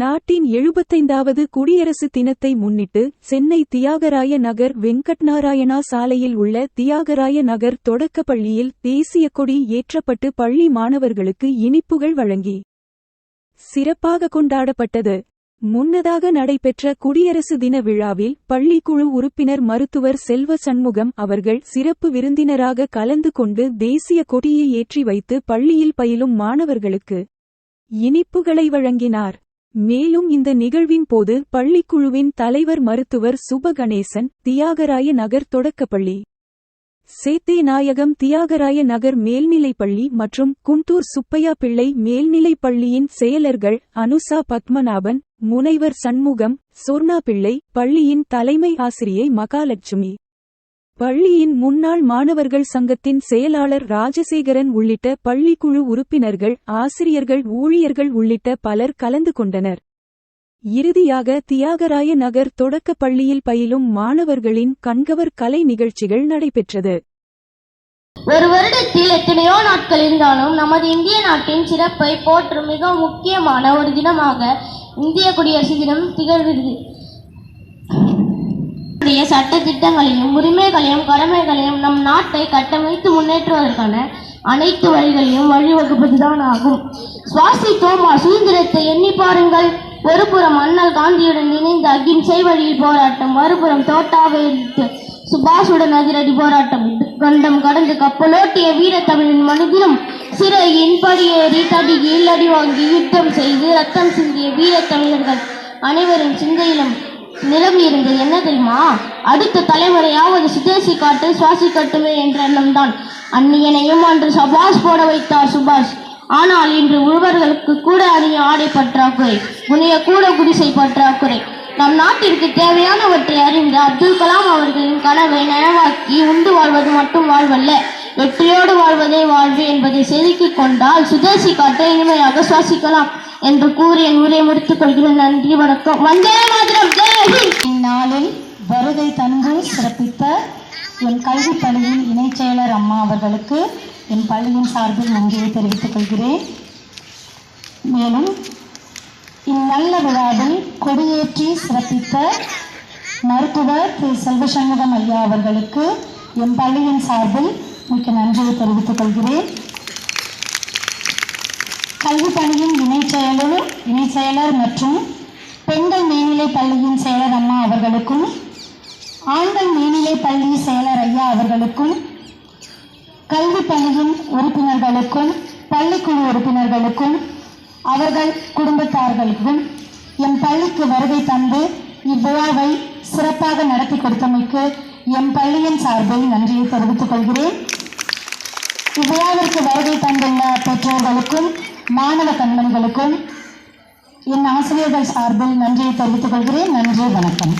நாட்டின் எழுபத்தைந்தாவது குடியரசு தினத்தை முன்னிட்டு சென்னை தியாகராய நகர் வெங்கட்நாராயணா சாலையில் உள்ள தியாகராய நகர் தொடக்கப்பள்ளியில் தேசிய கொடி ஏற்றப்பட்டு பள்ளி மாணவர்களுக்கு இனிப்புகள் வழங்கி சிறப்பாக கொண்டாடப்பட்டது. முன்னதாக நடைபெற்ற குடியரசு தின விழாவில் பள்ளிக்குழு உறுப்பினர் மருத்துவர் செல்வ சண்முகம் அவர்கள் சிறப்பு விருந்தினராக கலந்து கொண்டு தேசிய கொடியை ஏற்றி வைத்து பள்ளியில் பயிலும் மாணவர்களுக்கு இனிப்புகளை வழங்கினார். மேலும் இந்த நிகழ்வின் போது பள்ளிக்குழுவின் தலைவர் மருத்துவர் சுபகணேசன் தியாகராய நகர் தொடக்கப்பள்ளி. சேத்தே நாயகம் தியாகராய நகர் மேல்நிலைப்பள்ளி மற்றும் குண்டூர் சுப்பையா பிள்ளை மேல்நிலைப் பள்ளியின் செயலர்கள் அனுசா பத்மநாபன் முனைவர் சண்முகம் சொர்ணா பிள்ளை பள்ளியின் தலைமை ஆசிரியை மகாலட்சுமி. பள்ளியின் முன்னாள் மாணவர்கள் சங்கத்தின் செயலாளர் ராஜசேகரன் உள்ளிட்ட பள்ளிக்குழு உறுப்பினர்கள் ஆசிரியர்கள் ஊழியர்கள் உள்ளிட்ட பலர் கலந்து கொண்டனர். இறுதியாக தியாகராய நகர் தொடக்கப் பள்ளியில் பயிலும் மாணவர்களின் கண்கவர் கலை நிகழ்ச்சிகள் நடைபெற்றது. ஒரு வருடத்தில் எத்தனையோ நாட்கள் இருந்தாலும் நமது இந்திய நாட்டின் சிறப்பை போற்றும் மிக முக்கியமான ஒரு தினமாக இந்திய குடியரசு தினம் திகழ்கிறது. நம்முடைய சட்ட திட்டங்களையும் உரிமைகளையும் கடமைகளையும் நம் நாட்டை கட்டமைத்து முன்னேற்றுவதற்கான அனைத்து வழிகளையும் வழிவகுப்பதுதான் ஆகும். சுவாசித்தோம் சுதந்திரத்தை எண்ணி பாருங்கள். ஒருபுறம் அண்ணல் காந்தியுடன் இணைந்த அகிம்சை வழியில் போராட்டம் மறுபுறம் தோட்டாவை எதிர்த்து சுபாஷுடன் அதிரடி போராட்டம். கண்டம் கடந்து கப்பலோட்டிய வீர தமிழின் மனிதனும் சிறையின் படியேறி தடியில் அடி வாங்கி யுத்தம் செய்து ரத்தம் சிந்திய வீர தமிழர்கள் அனைவரும் சிந்தையிலும் நிலம் இருந்தது என்ன தெரியுமா? அடுத்த தலைமுறையாவது சுதேசி காட்டு சுவாசிக்கட்டுமே என்ற எண்ணம்தான் அந்நியனையும் அன்று சபாஷ் போட வைத்தார் சுபாஷ். ஆனால் இன்று உழவர்களுக்கு கூட அறிய ஆடை பற்றாக்குறை உனைய கூட குடிசை பற்றாக்குறை. நம் நாட்டிற்கு தேவையானவற்றை அறிந்த அப்துல் கலாம் அவர்களின் கனவை நனவாக்கி உண்டு வாழ்வது மட்டும் வாழ்வல்ல வெற்றியோடு வாழ்வதே வாழ்வு என்பதை செதுக்கிக் கொண்டால் சுதேசி காற்றை இனிமையாக சுவாசிக்கலாம் என்று கூறி என் உரையை முடித்துக் கொள்கிறேன். நன்றி வணக்கம். வந்தே மாதிரம். ஜெய் வருகை தந்து சிறப்பித்த என் கல்வி பள்ளியின் இணைச் செயலர் அம்மா அவர்களுக்கு என் பள்ளியின் சார்பில் நன்றியை தெரிவித்துக் கொள்கிறேன். மேலும் இந்நல்ல விழாவில் கொடியேற்றி சிறப்பித்த மருத்துவர் திரு செல்வசண்முகம் ஐயா அவர்களுக்கு என் பள்ளியின் சார்பில் மிக்க நன்றியை தெரிவித்துக் கொள்கிறேன். கல்வி பணியின் இணைச் செயலர் இணைச் செயலர் மற்றும் பெண்கள் மேல்நிலை பள்ளியின் செயலர் அம்மா அவர்களுக்கும் ஆண்கள் மேல்நிலை பள்ளி செயலர் ஐயா அவர்களுக்கும் கல்வி பணியின் உறுப்பினர்களுக்கும் பள்ளிக்குழு உறுப்பினர்களுக்கும் அவர்கள் குடும்பத்தார்களுக்கும் எம் பள்ளிக்கு வருகை தந்து இவ்விழாவை சிறப்பாக நடத்தி கொடுத்தமைக்கு எம் பள்ளியின் சார்பில் நன்றியை தெரிவித்துக் கொள்கிறேன். இவ்விழாவிற்கு வருகை தந்துள்ள பெற்றோர்களுக்கும் மாணவ கண்மணிகளுக்கும் என் ஆசிரியர்கள் சார்பில் நன்றியை தெரிவித்துக் கொள்கிறேன். நன்றி வணக்கம்.